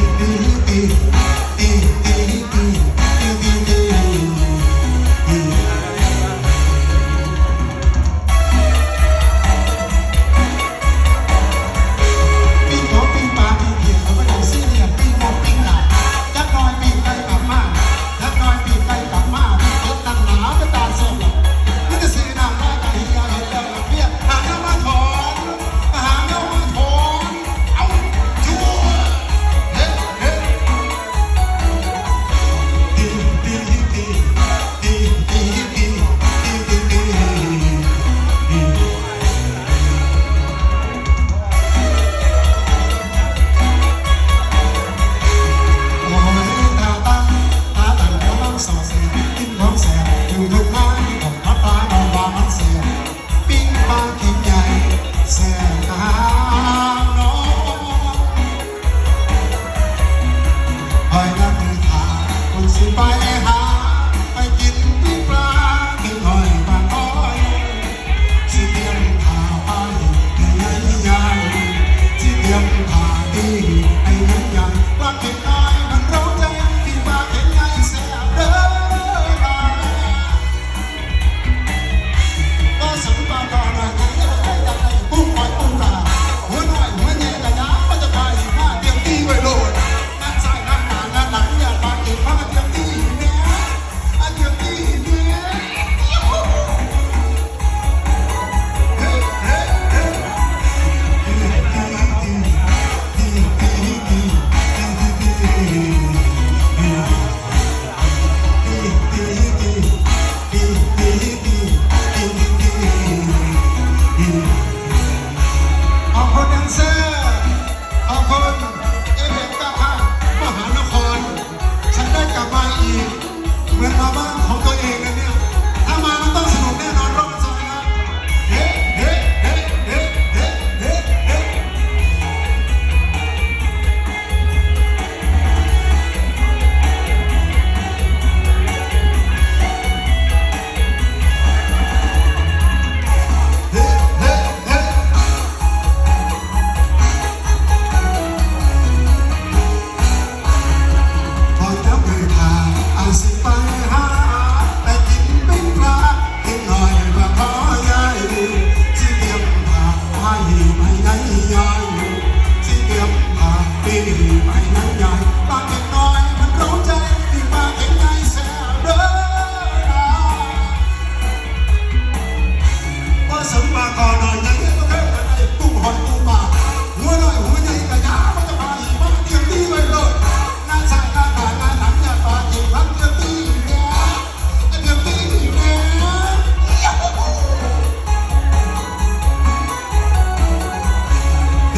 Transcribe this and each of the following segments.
e, e, e.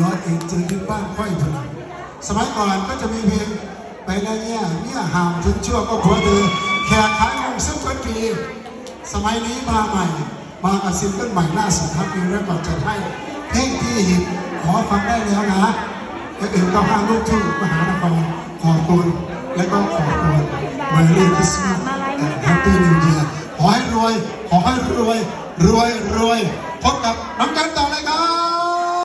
ร้อยเอกเจอที่บ้านค่อยพลังสมัยก่อนก็จะมีเพลงไปแล้เนี่ยเนี่ยห่ามถึงชั่วก็ผัวเธอแขกขายของซึ่งต้นปีสมัยนี้มาใหม่มากับซิงเกิลใหม่ล่าสุดครับมีเรื่องก่อนจะให้เพลงที่หิตขอฟังได้แล้วนะและอื่นก็ห้าลูกทุ่งมหานครขอบคุณและก็ขอบคุณมาเรียคริสต์มาสแฮปปี้นิวเยียร์ขอให้รวย ขอให้รวย รวยรวยพบกับน้ำแข็งต่อเลยครับ